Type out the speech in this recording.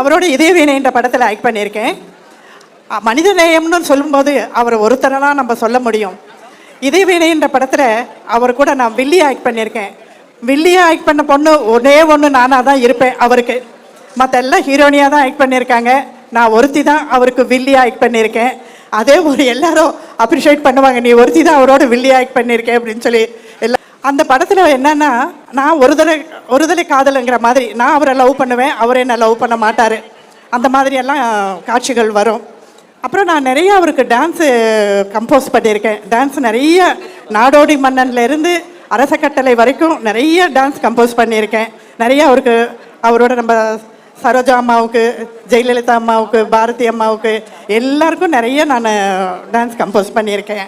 அவரோட இதயவீணை என்ற படத்தில் ஆக்ட் பண்ணியிருக்கேன். மனித நேயம்னு சொல்லும்போது அவர் ஒருத்தரெல்லாம் நம்ம சொல்ல முடியும். இதயவீணை என்ற படத்தில் அவர் கூட நான் வில்லியா ஆக்ட் பண்ணியிருக்கேன். வில்லியா ஆக்ட் பண்ண பொண்ணு ஒன்னே ஒன்று நானாக தான் இருப்பேன் அவருக்கு. மற்ற எல்லாம் ஹீரோனியாக தான் ஆக்ட் பண்ணியிருக்காங்க. நான் ஒருத்தி தான் அவருக்கு வில்லியா ஆக்ட் பண்ணியிருக்கேன். அதே ஒரு எல்லாரும் அப்ரிஷியேட் பண்ணுவாங்க. நீ ஒருத்தி தான் அவரோட வில்லியா ஆக்ட் பண்ணியிருக்கேன் அப்படின்னு சொல்லி. எல்லாம் அந்த படத்தில் என்னன்னா நான் ஒரு தடவை ஒரு தடவை காதலுங்கிற மாதிரி நான் அவரை லவ் பண்ணுவேன் அவர் என்னை லவ் பண்ண மாட்டார். அந்த மாதிரியெல்லாம் காட்சிகள் வரும். அப்புறம் நான் நிறைய அவருக்கு டான்ஸு கம்போஸ் பண்ணியிருக்கேன். டான்ஸ் நிறைய நாடோடி மன்னன்லேருந்து அரசக்கட்டளை வரைக்கும் நிறைய டான்ஸ் கம்போஸ் பண்ணியிருக்கேன். நிறைய அவருக்கு அவரோட நம்ம சரோஜா அம்மாவுக்கு ஜெயலலிதா அம்மாவுக்கு பாரதி அம்மாவுக்கு எல்லாருக்கும் நிறைய நான் டான்ஸ் கம்போஸ் பண்ணியிருக்கேன்.